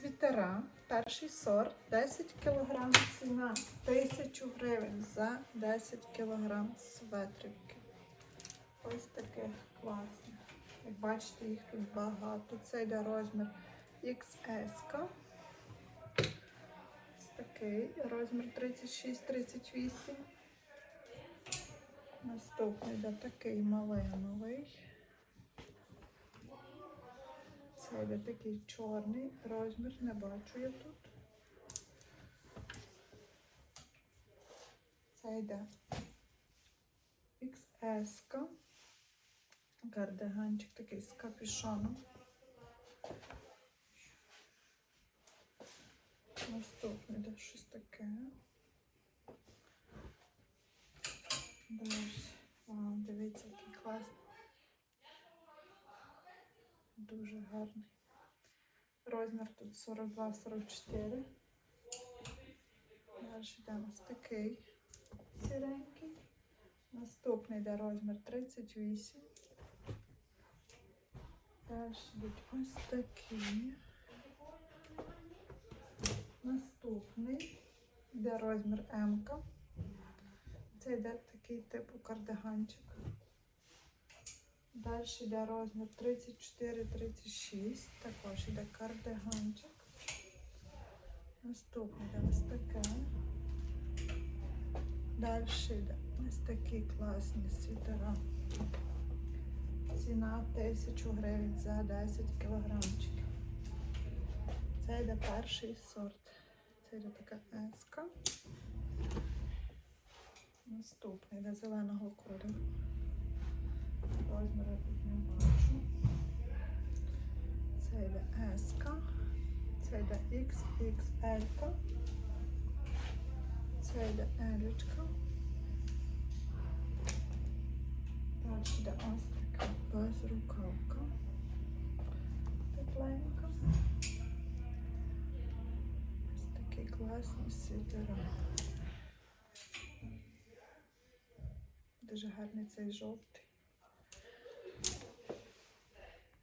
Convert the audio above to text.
світера, перший сорт, 10 кг ціна, 1000 гривень за 10 кг светрівки. Ось таких класних. Як бачите, їх тут багато. Це йде розмір XS. Ось такий розмір 36-38. Наступний йде такий малиновий. Це йде такий чорний розмір, не бачу я тут. Це йде XS. Кардиганчик такий з капюшоном. Наступний йде щось таке. Далі. Вау, дивіться, який класний. Дуже гарний. Розмір тут 42-44. Далі йде ось такий сіренький. Наступний йде розмір 38. Далі йдуть ось такі. Наступний йде розмір М. Це йде такий типу кардиганчик. Далі йде розмір 34-36. Також йде кардиганчик. Наступний йде ось таке. Далі йде ось такі класні світера. Ціна 1000 гривень за 10 кілограмчиків. Це йде перший сорт. Це йде така еска. Наступний йде зеленого кольору. Розміру тут не бачу. Це йде S. Це йде XXL. Це йде L. Далі йде ось така безрукавка. Тепленька. Ось такий класний світера. Дуже гарний цей жовтий.